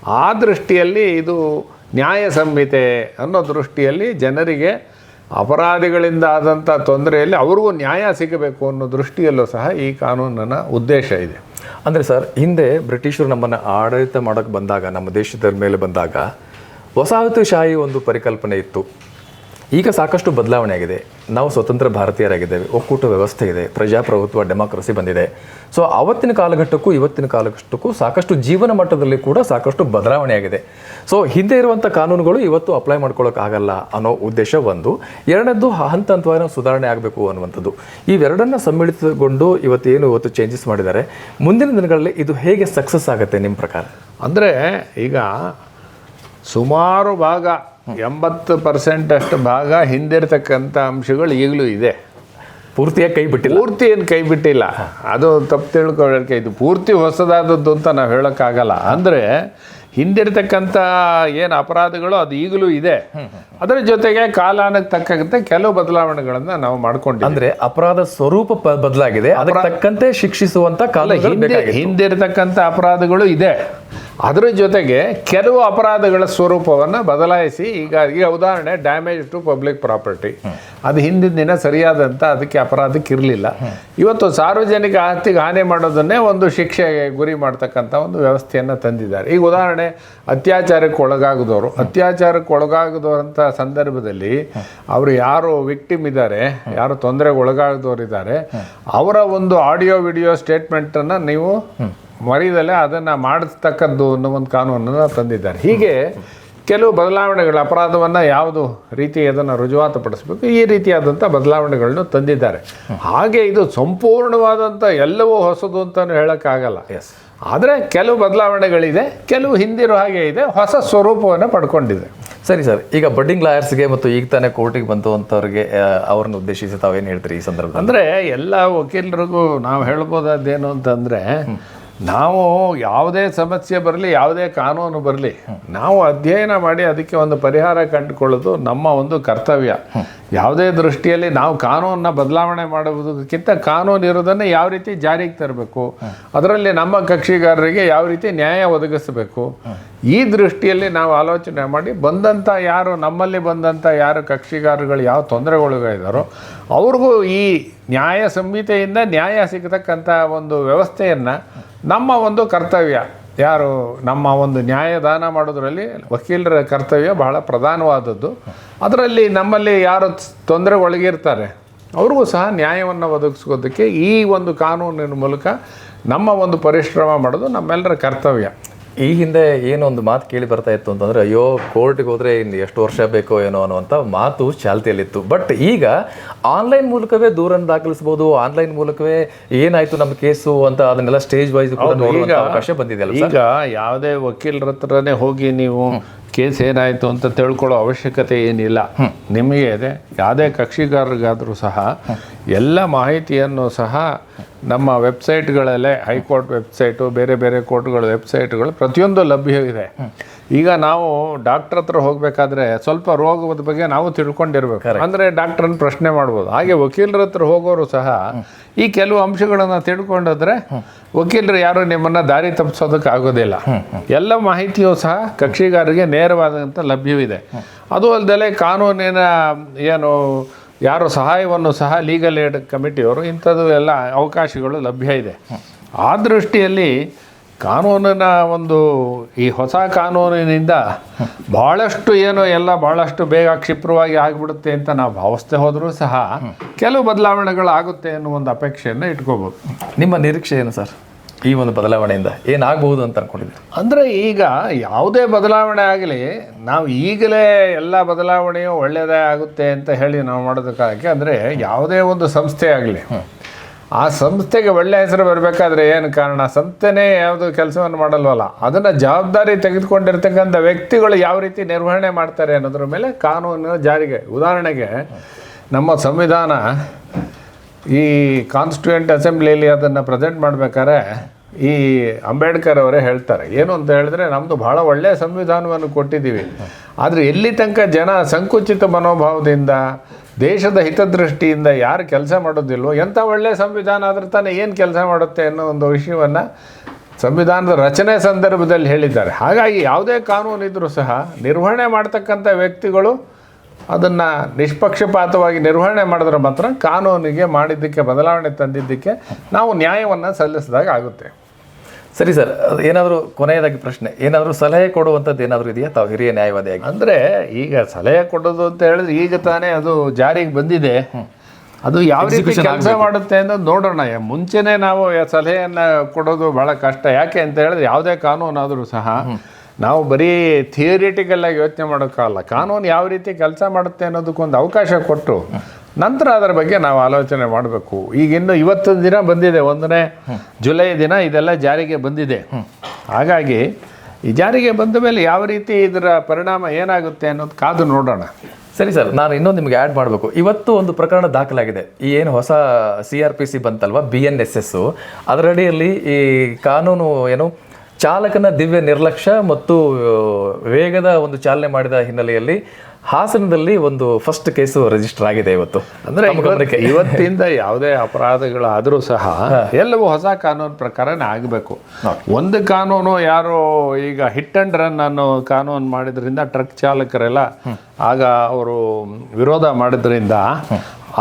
ಆ ದೃಷ್ಟಿಯಲ್ಲಿ ಇದು ನ್ಯಾಯ ಸಂಹಿತೆ ಅನ್ನೋ ದೃಷ್ಟಿಯಲ್ಲಿ ಜನರಿಗೆ ಅಪರಾಧಿಗಳಿಂದ ಆದಂಥ ತೊಂದರೆಯಲ್ಲಿ ಅವ್ರಿಗೂ ನ್ಯಾಯ ಸಿಗಬೇಕು ಅನ್ನೋ ದೃಷ್ಟಿಯಲ್ಲೂ ಸಹ ಈ ಕಾನೂನಿನ ಉದ್ದೇಶ ಇದೆ. ಅಂದರೆ ಸರ್, ಹಿಂದೆ ಬ್ರಿಟಿಷರು ನಮ್ಮನ್ನು ಆಡಳಿತ ಮಾಡೋಕ್ಕೆ ಬಂದಾಗ, ನಮ್ಮ ದೇಶದ ಮೇಲೆ ಬಂದಾಗ, ವಸಾಹತುಶಾಹಿ ಒಂದು ಪರಿಕಲ್ಪನೆ ಇತ್ತು. ಈಗ ಸಾಕಷ್ಟು ಬದಲಾವಣೆ ಆಗಿದೆ. ನಾವು ಸ್ವತಂತ್ರ ಭಾರತೀಯರಾಗಿದ್ದೇವೆ. ಒಕ್ಕೂಟ ವ್ಯವಸ್ಥೆ ಇದೆ. ಪ್ರಜಾಪ್ರಭುತ್ವ, ಡೆಮಾಕ್ರಸಿ ಬಂದಿದೆ. ಸೊ ಅವತ್ತಿನ ಕಾಲಘಟ್ಟಕ್ಕೂ ಇವತ್ತಿನ ಕಾಲಘಟ್ಟಕ್ಕೂ ಸಾಕಷ್ಟು ಜೀವನ ಮಟ್ಟದಲ್ಲಿ ಕೂಡ ಸಾಕಷ್ಟು ಬದಲಾವಣೆ ಆಗಿದೆ. ಸೊ ಹಿಂದೆ ಇರುವಂಥ ಕಾನೂನುಗಳು ಇವತ್ತು ಅಪ್ಲೈ ಮಾಡ್ಕೊಳ್ಳೋಕ್ಕಾಗಲ್ಲ ಅನ್ನೋ ಉದ್ದೇಶ ಒಂದು. ಎರಡನೇದು ಹಂತ ಹಂತವಾಗಿ ಸುಧಾರಣೆ ಆಗಬೇಕು ಅನ್ನುವಂಥದ್ದು. ಇವೆರಡನ್ನ ಸಮ್ಮಿಳಿತಗೊಂಡು ಇವತ್ತೇನು ಇವತ್ತು ಚೇಂಜಸ್ ಮಾಡಿದ್ದಾರೆ. ಮುಂದಿನ ದಿನಗಳಲ್ಲಿ ಇದು ಹೇಗೆ ಸಕ್ಸಸ್ ಆಗುತ್ತೆ ನಿಮ್ಮ ಪ್ರಕಾರ? ಅಂದರೆ ಈಗ ಸುಮಾರು ಭಾಗ ಎಂಬತ್ತು ಪರ್ಸೆಂಟ್ ಅಷ್ಟು ಭಾಗ ಹಿಂದಿರ್ತಕ್ಕಂಥ ಅಂಶಗಳು ಈಗಲೂ ಇದೆ. ಪೂರ್ತಿಯಾಗಿ ಕೈ ಬಿಟ್ಟಿಲ್ಲ. ಪೂರ್ತಿ ಏನು ಕೈ ಬಿಟ್ಟಿಲ್ಲ. ಅದು ತಪ್ಪು ತಿಳ್ಕೊಳ್ಳೋಕೆ ಇದು ಪೂರ್ತಿ ಹೊಸದಾದದ್ದು ಅಂತ ನಾವು ಹೇಳೋಕ್ಕಾಗಲ್ಲ. ಅಂದರೆ ಹಿಂದಿರ್ತಕ್ಕಂಥ ಏನು ಅಪರಾಧಗಳು ಅದು ಈಗಲೂ ಇದೆ. ಅದರ ಜೊತೆಗೆ ಕಾಲಾನಕ್ಕೆ ತಕ್ಕಂತೆ ಕೆಲವು ಬದಲಾವಣೆಗಳನ್ನು ನಾವು ಮಾಡ್ಕೊಂಡು ಅಂದ್ರೆ ಅಪರಾಧ ಸ್ವರೂಪ ಬದಲಾಗಿದೆ ಅದಕ್ಕೆ ತಕ್ಕಂತೆ ಶಿಕ್ಷಿಸುವಂತ ಕಾಲ ಹಿಂದೆ ಹಿಂದಿರ್ತಕ್ಕಂಥ ಅಪರಾಧಗಳು ಇದೆ. ಅದರ ಜೊತೆಗೆ ಕೆಲವು ಅಪರಾಧಗಳ ಸ್ವರೂಪವನ್ನು ಬದಲಾಯಿಸಿ ಈಗ ಈಗ ಉದಾಹರಣೆ ಡ್ಯಾಮೇಜ್ ಟು ಪಬ್ಲಿಕ್ ಪ್ರಾಪರ್ಟಿ ಅದು ಹಿಂದಿನ ದಿನ ಸರಿಯಾದಂಥ ಅದಕ್ಕೆ ಅಪರಾಧಕ್ಕೆ ಇರಲಿಲ್ಲ. ಇವತ್ತು ಸಾರ್ವಜನಿಕ ಆಸ್ತಿಗೆ ಹಾನಿ ಮಾಡೋದನ್ನೇ ಒಂದು ಶಿಕ್ಷೆಗೆ ಗುರಿ ಮಾಡ್ತಕ್ಕಂಥ ಒಂದು ವ್ಯವಸ್ಥೆಯನ್ನು ತಂದಿದ್ದಾರೆ. ಈಗ ಉದಾಹರಣೆ ಅತ್ಯಾಚಾರಕ್ಕೆ ಒಳಗಾಗದವರು. ಅತ್ಯಾಚಾರಕ್ಕೆ ಒಳಗಾಗದವರಂಥ ಸಂದರ್ಭದಲ್ಲಿ ಅವರು ಯಾರು ವಿಕ್ಟಿಮ್ ಇದ್ದಾರೆ, ಯಾರು ತೊಂದರೆಗೆ ಒಳಗಾಗದವ್ರು ಇದ್ದಾರೆ, ಅವರ ಒಂದು ಆಡಿಯೋ, ವಿಡಿಯೋ ಸ್ಟೇಟ್ಮೆಂಟನ್ನು ನೀವು ಮರಿದಲ್ಲೇ ಅದನ್ನು ಮಾಡಿಸ್ತಕ್ಕದ್ದು ಅನ್ನೋ ಒಂದು ಕಾನೂನನ್ನು ತಂದಿದ್ದಾರೆ. ಹೀಗೆ ಕೆಲವು ಬದಲಾವಣೆಗಳು ಅಪರಾಧವನ್ನು ಯಾವುದು ರೀತಿ ಅದನ್ನು ರುಜುವಾತುಪಡಿಸಬೇಕು, ಈ ರೀತಿಯಾದಂಥ ಬದಲಾವಣೆಗಳನ್ನು ತಂದಿದ್ದಾರೆ. ಹಾಗೆ ಇದು ಸಂಪೂರ್ಣವಾದಂಥ ಎಲ್ಲವೂ ಹೊಸದು ಅಂತಲೂ ಹೇಳೋಕ್ಕಾಗಲ್ಲ. ಎಸ್ ಆದರೆ ಕೆಲವು ಬದಲಾವಣೆಗಳಿದೆ ಕೆಲವು ಹಿಂದಿರೋ ಹಾಗೆ ಇದೆ ಹೊಸ ಸ್ವರೂಪವನ್ನು ಪಡ್ಕೊಂಡಿದೆ. ಸರಿ ಸರ್ ಈಗ ಬಡ್ಡಿಂಗ್ ಲಾಯರ್ಸ್ಗೆ ಮತ್ತು ಈಗ ತಾನೇ ಕೋರ್ಟಿಗೆ ಬಂದಂಥವ್ರಿಗೆ ಅವ್ರನ್ನ ಉದ್ದೇಶಿಸಿ ತಾವೇನು ಹೇಳ್ತೀರಿ ಈ ಸಂದರ್ಭದಲ್ಲಿ? ಅಂದರೆ ಎಲ್ಲ ವಕೀಲರಿಗೂ ನಾವು ಹೇಳ್ಬೋದಾದ್ದೇನು ಅಂತಂದರೆ ನಾವು ಯಾವುದೇ ಸಮಸ್ಯೆ ಬರಲಿ, ಯಾವುದೇ ಕಾನೂನು ಬರಲಿ, ನಾವು ಅಧ್ಯಯನ ಮಾಡಿ ಅದಕ್ಕೆ ಒಂದು ಪರಿಹಾರ ಕಂಡುಕೊಳ್ಳೋದು ನಮ್ಮ ಒಂದು ಕರ್ತವ್ಯ. ಯಾವುದೇ ದೃಷ್ಟಿಯಲ್ಲಿ ನಾವು ಕಾನೂನನ್ನ ಬದಲಾವಣೆ ಮಾಡುವುದಕ್ಕಿಂತ ಕಾನೂನು ಇರೋದನ್ನು ಯಾವ ರೀತಿ ಜಾರಿಗೆ ತರಬೇಕು, ಅದರಲ್ಲಿ ನಮ್ಮ ಕಕ್ಷಿಗಾರರಿಗೆ ಯಾವ ರೀತಿ ನ್ಯಾಯ ಒದಗಿಸಬೇಕು, ಈ ದೃಷ್ಟಿಯಲ್ಲಿ ನಾವು ಆಲೋಚನೆ ಮಾಡಿ ಬಂದಂಥ ಯಾರು, ನಮ್ಮಲ್ಲಿ ಬಂದಂಥ ಯಾರು ಕಕ್ಷಿಗಾರಗಳು ಯಾವ ತೊಂದರೆಗೊಳಗಾಗಿದ್ದಾರೋ ಅವ್ರಿಗೂ ಈ ನ್ಯಾಯ ಸಂಹಿತೆಯಿಂದ ನ್ಯಾಯ ಸಿಗತಕ್ಕಂಥ ಒಂದು ವ್ಯವಸ್ಥೆಯನ್ನು ನಮ್ಮ ಒಂದು ಕರ್ತವ್ಯ. ಯಾರು ನಮ್ಮ ಒಂದು ನ್ಯಾಯದಾನ ಮಾಡೋದರಲ್ಲಿ ವಕೀಲರ ಕರ್ತವ್ಯ ಬಹಳ ಪ್ರಧಾನವಾದದ್ದು. ಅದರಲ್ಲಿ ನಮ್ಮಲ್ಲಿ ಯಾರು ತೊಂದರೆ ಒಳಗಿರ್ತಾರೆ ಅವ್ರಿಗೂ ಸಹ ನ್ಯಾಯವನ್ನು ಒದಗಿಸೋದಕ್ಕೆ ಈ ಒಂದು ಕಾನೂನಿನ ಮೂಲಕ ನಮ್ಮ ಒಂದು ಪರಿಶ್ರಮ ಮಾಡೋದು ನಮ್ಮೆಲ್ಲರ ಕರ್ತವ್ಯ. ಈ ಹಿಂದೆ ಏನೊಂದು ಒಂದು ಮಾತು ಕೇಳಿ ಬರ್ತಾ ಇತ್ತು ಅಂತಂದ್ರೆ ಅಯ್ಯೋ ಕೋರ್ಟ್ಗೆ ಹೋದ್ರೆ ಇನ್ನು ಎಷ್ಟು ವರ್ಷ ಬೇಕೋ ಏನೋ ಅನ್ನುವಂಥ ಮಾತು ಚಾಲ್ತಿಯಲ್ಲಿತ್ತು. ಬಟ್ ಈಗ ಆನ್ಲೈನ್ ಮೂಲಕವೇ ದೂರನ್ನು ದಾಖಲಿಸಬಹುದು ಆನ್ಲೈನ್ ಮೂಲಕವೇ ಏನಾಯ್ತು ನಮ್ಮ ಕೇಸು ಅಂತ ಅದನ್ನೆಲ್ಲ ಸ್ಟೇಜ್ ವೈಸ್ ಕೂಡ ಅವಕಾಶ ಬಂದಿದೆ ಅಲ್ಲ ಈಗ ಯಾವುದೇ ವಕೀಲರ ಹತ್ರನೇ ಹೋಗಿ ನೀವು ಕೇಸ್ ಏನಾಯಿತು ಅಂತ ತಿಳ್ಕೊಳ್ಳೋ ಅವಶ್ಯಕತೆ ಏನಿಲ್ಲ. ನಿಮಗೆ ಇದೆ ಯಾವುದೇ ಕಕ್ಷಿಗಾರರಿಗಾದರೂ ಸಹ ಎಲ್ಲ ಮಾಹಿತಿಯನ್ನು ಸಹ ನಮ್ಮ ವೆಬ್ಸೈಟ್ಗಳಲ್ಲೇ, ಹೈಕೋರ್ಟ್ ವೆಬ್ಸೈಟು, ಬೇರೆ ಬೇರೆ ಕೋರ್ಟ್ಗಳ ವೆಬ್ಸೈಟ್ಗಳು ಪ್ರತಿಯೊಂದು ಲಭ್ಯವಿದೆ. ಈಗ ನಾವು ಡಾಕ್ಟರ್ ಹತ್ರ ಹೋಗಬೇಕಾದ್ರೆ ಸ್ವಲ್ಪ ರೋಗದ ಬಗ್ಗೆ ನಾವು ತಿಳ್ಕೊಂಡಿರ್ಬೇಕು. ಅಂದರೆ ಡಾಕ್ಟ್ರನ್ನ ಪ್ರಶ್ನೆ ಮಾಡ್ಬೋದು. ಹಾಗೆ ವಕೀಲರ ಹತ್ರ ಹೋಗೋರು ಸಹ ಈ ಕೆಲವು ಅಂಶಗಳನ್ನು ತಿಳ್ಕೊಂಡಿದ್ರೆ ವಕೀಲರು ಯಾರು ನಿಮ್ಮನ್ನು ದಾರಿ ತಪ್ಪಿಸೋದಕ್ಕೆ ಆಗೋದಿಲ್ಲ. ಎಲ್ಲ ಮಾಹಿತಿಯೂ ಸಹ ಕಕ್ಷಿಗಾರರಿಗೆ ನೇರವಾದಂಥ ಲಭ್ಯವಿದೆ. ಅದು ಅಲ್ಲದೆ ಕಾನೂನಿನ ಏನು ಯಾರು ಸಹಾಯವನ್ನು ಸಹ ಲೀಗಲ್ ಏಡ್ ಕಮಿಟಿಯವರು ಇಂಥದ್ದು ಎಲ್ಲ ಅವಕಾಶಗಳು ಲಭ್ಯ ಇದೆ. ಆ ದೃಷ್ಟಿಯಲ್ಲಿ ಕಾನೂನಿನ ಒಂದು ಈ ಹೊಸ ಕಾನೂನಿನಿಂದ ಭಾಳಷ್ಟು ಏನು ಎಲ್ಲ ಭಾಳಷ್ಟು ಬೇಗ ಕ್ಷಿಪ್ರವಾಗಿ ಆಗಿಬಿಡುತ್ತೆ ಅಂತ ನಾವು ಭಾವಿಸ್ತೇ ಹೋದರೂ ಸಹ ಕೆಲವು ಬದಲಾವಣೆಗಳಾಗುತ್ತೆ ಅನ್ನೋ ಒಂದು ಅಪೇಕ್ಷೆಯನ್ನು ಇಟ್ಕೋಬೋದು. ನಿಮ್ಮ ನಿರೀಕ್ಷೆ ಏನು ಸರ್? ಈ ಒಂದು ಬದಲಾವಣೆಯಿಂದ ಏನಾಗಬಹುದು ಅಂತ ಅನ್ಕೊಂಡಿದ್ದೀರಿ? ಅಂದರೆ ಈಗ ಯಾವುದೇ ಬದಲಾವಣೆ ಆಗಲಿ ನಾವು ಈಗಲೇ ಎಲ್ಲ ಬದಲಾವಣೆಯು ಒಳ್ಳೆಯದೇ ಆಗುತ್ತೆ ಅಂತ ಹೇಳಿ ನಾವು ಮಾಡೋದಕ್ಕಾಗಿ ಅಂದರೆ ಯಾವುದೇ ಒಂದು ಸಂಸ್ಥೆ ಆಗಲಿ ಆ ಸಂಸ್ಥೆಗೆ ಒಳ್ಳೆ ಹೆಸರು ಬರಬೇಕಾದ್ರೆ ಏನು ಕಾರಣ? ಸಂಸ್ಥೆನೇ ಯಾವುದು ಕೆಲಸವನ್ನು ಮಾಡಲ್ವಲ್ಲ. ಅದನ್ನು ಜವಾಬ್ದಾರಿ ತೆಗೆದುಕೊಂಡಿರ್ತಕ್ಕಂಥ ವ್ಯಕ್ತಿಗಳು ಯಾವ ರೀತಿ ನಿರ್ವಹಣೆ ಮಾಡ್ತಾರೆ ಅನ್ನೋದ್ರ ಮೇಲೆ ಕಾನೂನಿನ ಜಾರಿಗೆ. ಉದಾಹರಣೆಗೆ, ನಮ್ಮ ಸಂವಿಧಾನ ಈ ಕಾನ್ಸ್ಟಿಟ್ಯೂಯೆಂಟ್ ಅಸೆಂಬ್ಲಿಯಲ್ಲಿ ಅದನ್ನು ಪ್ರೆಸೆಂಟ್ ಮಾಡಬೇಕಾದ್ರೆ ಈ ಅಂಬೇಡ್ಕರ್ ಅವರೇ ಹೇಳ್ತಾರೆ. ಏನು ಅಂತ ಹೇಳಿದ್ರೆ ನಮ್ಮದು ಭಾಳ ಒಳ್ಳೆಯ ಸಂವಿಧಾನವನ್ನು ಕೊಟ್ಟಿದ್ದೀವಿ. ಆದರೆ ಎಲ್ಲಿ ತನಕ ಜನ ಸಂಕುಚಿತ ಮನೋಭಾವದಿಂದ ದೇಶದ ಹಿತದೃಷ್ಟಿಯಿಂದ ಯಾರು ಕೆಲಸ ಮಾಡೋದಿಲ್ವೋ, ಎಂಥ ಒಳ್ಳೆಯ ಸಂವಿಧಾನ ಆದ್ರೆ ತಾನೇ ಏನು ಕೆಲಸ ಮಾಡುತ್ತೆ ಅನ್ನೋ ಒಂದು ವಿಷಯವನ್ನು ಸಂವಿಧಾನದ ರಚನೆ ಸಂದರ್ಭದಲ್ಲಿ ಹೇಳಿದ್ದಾರೆ. ಹಾಗಾಗಿ ಯಾವುದೇ ಕಾನೂನು ಇದ್ದರೂ ಸಹ ನಿರ್ವಹಣೆ ಮಾಡ್ತಕ್ಕಂಥ ವ್ಯಕ್ತಿಗಳು ಅದನ್ನು ನಿಷ್ಪಕ್ಷಪಾತವಾಗಿ ನಿರ್ವಹಣೆ ಮಾಡಿದ್ರೆ ಮಾತ್ರ ಕಾನೂನಿಗೆ ಮಾಡಿದ್ದಕ್ಕೆ, ಬದಲಾವಣೆ ತಂದಿದ್ದಕ್ಕೆ ನಾವು ನ್ಯಾಯವನ್ನು ಸಲ್ಲಿಸಿದಾಗ ಆಗುತ್ತೆ. ಸರಿ ಸರ್ ಏನಾದರೂ ಕೊನೆಯದಾಗಿ ಪ್ರಶ್ನೆ. ಏನಾದರೂ ಸಲಹೆ ಕೊಡುವಂಥದ್ದು ಏನಾದರೂ ಇದೆಯಾ? ತಾವು ಹಿರಿಯ ನ್ಯಾಯವಾದಿಯಾಗಿ. ಅಂದರೆ ಈಗ ಸಲಹೆ ಕೊಡೋದು ಅಂತ ಹೇಳಿದ್ರೆ ಈಗ ತಾನೇ ಅದು ಜಾರಿಗೆ ಬಂದಿದೆ. ಅದು ಯಾವ ರೀತಿ ಕೆಲಸ ಮಾಡುತ್ತೆ ಅನ್ನೋದು ನೋಡೋಣ. ಮುಂಚೆನೆ ನಾವು ಸಲಹೆಯನ್ನು ಕೊಡೋದು ಬಹಳ ಕಷ್ಟ. ಯಾಕೆ ಅಂತ ಹೇಳಿದ್ರೆ ಯಾವುದೇ ಕಾನೂನಾದರೂ ಸಹ ನಾವು ಬರೀ ಥಿಯರಿಟಿಕಲ್ ಆಗಿ ಯೋಚನೆ ಮಾಡೋಕ್ಕಾಗಲ್ಲ ಕಾನೂನು ಯಾವ ರೀತಿ ಕೆಲಸ ಮಾಡುತ್ತೆ ಅನ್ನೋದಕ್ಕೊಂದು ಅವಕಾಶ ಕೊಟ್ಟು ನಂತರ ಅದರ ಬಗ್ಗೆ ನಾವು ಆಲೋಚನೆ ಮಾಡಬೇಕು. ಈಗ ಇನ್ನು ಇವತ್ತು ದಿನ ಬಂದಿದೆ. ಒಂದನೇ ಜುಲೈ ದಿನ ಇದೆಲ್ಲ ಜಾರಿಗೆ ಬಂದಿದೆ. ಹಾಗಾಗಿ ಈ ಜಾರಿಗೆ ಬಂದ ಮೇಲೆ ಯಾವ ರೀತಿ ಇದರ ಪರಿಣಾಮ ಏನಾಗುತ್ತೆ ಅನ್ನೋದು ಕಾದು ನೋಡೋಣ. ಸರಿ ಸರ್, ನಾನು ಇನ್ನೊಂದು ನಿಮಗೆ ಆ್ಯಡ್ ಮಾಡಬೇಕು. ಇವತ್ತು ಒಂದು ಪ್ರಕರಣ ದಾಖಲಾಗಿದೆ. ಈ ಏನು ಹೊಸ ಸಿ ಆರ್ ಪಿ ಸಿ ಬಂತಲ್ವ? ಬಿ ಎನ್ ಎಸ್ ಎಸ್ಸು ಅದರಡಿಯಲ್ಲಿ ಈ ಕಾನೂನು ಏನು, ಚಾಲಕನ ದಿವ್ಯ ನಿರ್ಲಕ್ಷ್ಯ ಮತ್ತು ವೇಗದ ಒಂದು ಚಾಲನೆ ಮಾಡಿದ ಹಿನ್ನೆಲೆಯಲ್ಲಿ ಹಾಸನದಲ್ಲಿ ಒಂದು ಫಸ್ಟ್ ಕೇಸು ರಿಜಿಸ್ಟರ್ ಆಗಿದೆ ಇವತ್ತು. ಅಂದ್ರೆ ಇವತ್ತಿಂದ ಯಾವುದೇ ಅಪರಾಧಗಳಾದರೂ ಸಹ ಎಲ್ಲವೂ ಹೊಸ ಕಾನೂನು ಪ್ರಕಾರನೇ ಆಗಬೇಕು. ಒಂದು ಕಾನೂನು ಯಾರು ಈಗ ಹಿಟ್ ಅಂಡ್ ರನ್ ಅನ್ನೋ ಕಾನೂನು ಮಾಡಿದ್ರಿಂದ ಟ್ರಕ್ ಚಾಲಕರೆಲ್ಲ ಆಗ ಅವರು ವಿರೋಧ ಮಾಡಿದ್ರಿಂದ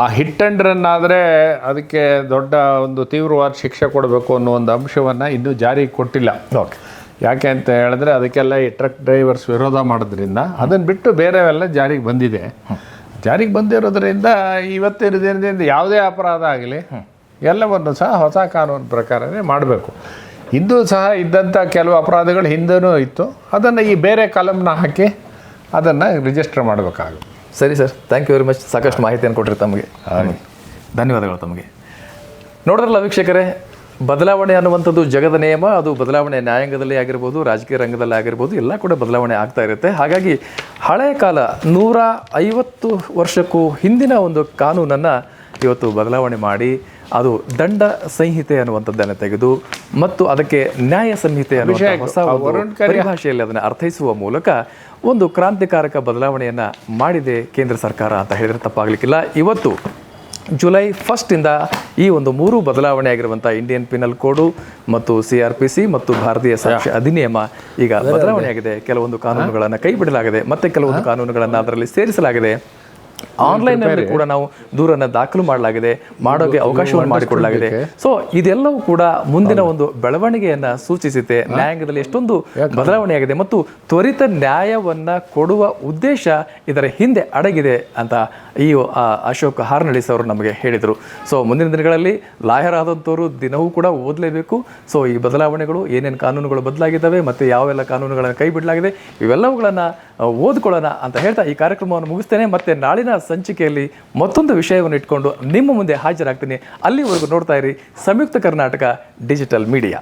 ಆ ಹಿಟ್ ಅಂಡ್ ರನ್ ಆದರೆ ಅದಕ್ಕೆ ದೊಡ್ಡ ಒಂದು ತೀವ್ರವಾದ ಶಿಕ್ಷೆ ಕೊಡಬೇಕು ಅನ್ನೋ ಒಂದು ಅಂಶವನ್ನು ಇನ್ನೂ ಜಾರಿಗೆ ಕೊಟ್ಟಿಲ್ಲ. ಓಕೆ ಯಾಕೆ ಅಂತ ಹೇಳಿದ್ರೆ ಅದಕ್ಕೆಲ್ಲ ಈ ಟ್ರಕ್ ಡ್ರೈವರ್ಸ್ ವಿರೋಧ ಮಾಡೋದ್ರಿಂದ ಅದನ್ನು ಬಿಟ್ಟು ಬೇರೆವೆಲ್ಲ ಜಾರಿಗೆ ಬಂದಿದೆ. ಜಾರಿಗೆ ಬಂದಿರೋದ್ರಿಂದ ಇವತ್ತಿನ ದಿನದಿಂದ ಯಾವುದೇ ಅಪರಾಧ ಆಗಲಿ ಎಲ್ಲವನ್ನು ಸಹ ಹೊಸ ಕಾನೂನು ಪ್ರಕಾರನೇ ಮಾಡಬೇಕು. ಹಿಂದೂ ಸಹ ಇದ್ದಂಥ ಕೆಲವು ಅಪರಾಧಗಳು ಹಿಂದೂ ಇತ್ತು. ಅದನ್ನು ಈ ಬೇರೆ ಕಾಲಮ್ನ ಹಾಕಿ ಅದನ್ನು ರಿಜಿಸ್ಟರ್ ಮಾಡಬೇಕಾಗುತ್ತೆ. ಸರಿ sir thank you very much ಸಾಕಷ್ಟು ಮಾಹಿತಿಯನ್ನು ಕೊಟ್ಟಿರಿ ತಮಗೆ. ಧನ್ಯವಾದಗಳು ತಮಗೆ. ನೋಡಿದ್ರಲ್ಲ ವೀಕ್ಷಕರೇ ಬದಲಾವಣೆ ಅನ್ನುವಂಥದ್ದು ಜಗದ ನಿಯಮ ಅದು ಬದಲಾವಣೆ ನ್ಯಾಯಾಂಗದಲ್ಲಿ ಆಗಿರ್ಬೋದು ರಾಜಕೀಯ ರಂಗದಲ್ಲಿ ಆಗಿರ್ಬೋದು ಎಲ್ಲ ಕೂಡ ಬದಲಾವಣೆ ಆಗ್ತಾ ಇರುತ್ತೆ. ಹಾಗಾಗಿ ಹಳೆಯ ಕಾಲ ನೂರ ಐವತ್ತು ವರ್ಷಕ್ಕೂ ಹಿಂದಿನ ಒಂದು ಕಾನೂನನ್ನು ಇವತ್ತು ಬದಲಾವಣೆ ಮಾಡಿ ಅದು ದಂಡ ಸಂಹಿತೆ ಅನ್ನುವಂಥದ್ದನ್ನು ತೆಗೆದು ಮತ್ತು ಅದಕ್ಕೆ ನ್ಯಾಯ ಸಂಹಿತೆ ಅನ್ನುವಂಥ ಹೊಸ ಪರಿಭಾಷೆಯಲ್ಲಿ ಅದನ್ನು ಅರ್ಥೈಸುವ ಮೂಲಕ ಒಂದು ಕ್ರಾಂತಿಕಾರಕ ಬದಲಾವಣೆಯನ್ನ ಮಾಡಿದೆ ಕೇಂದ್ರ ಸರ್ಕಾರ ಅಂತ ಹೇಳಿದ್ರೆ ತಪ್ಪಾಗಲಿಕ್ಕಿಲ್ಲ. ಇವತ್ತು ಜುಲೈ ಫಸ್ಟಿಂದ ಈ ಒಂದು ಮೂರು ಬದಲಾವಣೆ ಆಗಿರುವಂಥ ಇಂಡಿಯನ್ ಪಿನಲ್ ಕೋಡು ಮತ್ತು ಸಿ ಆರ್ ಪಿ ಸಿ ಮತ್ತು ಭಾರತೀಯ ಸಾಕ್ಷಿ ಅಧಿನಿಯಮ ಈಗ ಬದಲಾವಣೆಯಾಗಿದೆ ಕೆಲವೊಂದು ಕಾನೂನುಗಳನ್ನು ಕೈ ಬಿಡಲಾಗಿದೆ ಮತ್ತೆ ಕೆಲವೊಂದು ಕಾನೂನುಗಳನ್ನು ಅದರಲ್ಲಿ ಸೇರಿಸಲಾಗಿದೆ. ಆನ್ಲೈನ್ನಲ್ಲಿ ಕೂಡ ನಾವು ದೂರನ್ನ ದಾಖಲು ಮಾಡಲಾಗಿದೆ. ಮಾಡೋಕೆ ಅವಕಾಶವನ್ನು ಮಾಡಿಕೊಡಲಾಗಿದೆ. ಸೊ ಇದೆಲ್ಲವೂ ಕೂಡ ಮುಂದಿನ ಒಂದು ಬೆಳವಣಿಗೆಯನ್ನ ಸೂಚಿಸುತ್ತೆ. ನ್ಯಾಯಾಂಗದಲ್ಲಿ ಎಷ್ಟೊಂದು ಬದಲಾವಣೆಯಾಗಿದೆ ಮತ್ತು ತ್ವರಿತ ನ್ಯಾಯವನ್ನ ಕೊಡುವ ಉದ್ದೇಶ ಇದರ ಹಿಂದೆ ಅಡಗಿದೆ ಅಂತ ಈ ಅಶೋಕ್ ಹಾರ್ನಳಿಸ್ ಅವರು ನಮಗೆ ಹೇಳಿದರು. ಸೊ ಮುಂದಿನ ದಿನಗಳಲ್ಲಿ ಲಾಯರ್ ಆದಂಥವರು ದಿನವೂ ಕೂಡ ಓದಲೇಬೇಕು. ಸೊ ಈ ಬದಲಾವಣೆಗಳು ಏನೇನು ಕಾನೂನುಗಳು ಬದಲಾಗಿದ್ದಾವೆ ಮತ್ತು ಯಾವೆಲ್ಲ ಕಾನೂನುಗಳನ್ನು ಕೈ ಬಿಡಲಾಗಿದೆ ಇವೆಲ್ಲವುಗಳನ್ನು ಓದ್ಕೊಳ್ಳೋಣ ಅಂತ ಹೇಳ್ತಾ ಈ ಕಾರ್ಯಕ್ರಮವನ್ನು ಮುಗಿಸ್ತೇನೆ. ಮತ್ತೆ ನಾಳಿನ ಸಂಚಿಕೆಯಲ್ಲಿ ಮತ್ತೊಂದು ವಿಷಯವನ್ನು ಇಟ್ಕೊಂಡು ನಿಮ್ಮ ಮುಂದೆ ಹಾಜರಾಗ್ತೀನಿ. ಅಲ್ಲಿವರೆಗೂ ನೋಡ್ತಾ ಇರಿ ಸಂಯುಕ್ತ ಕರ್ನಾಟಕ ಡಿಜಿಟಲ್ ಮೀಡಿಯಾ.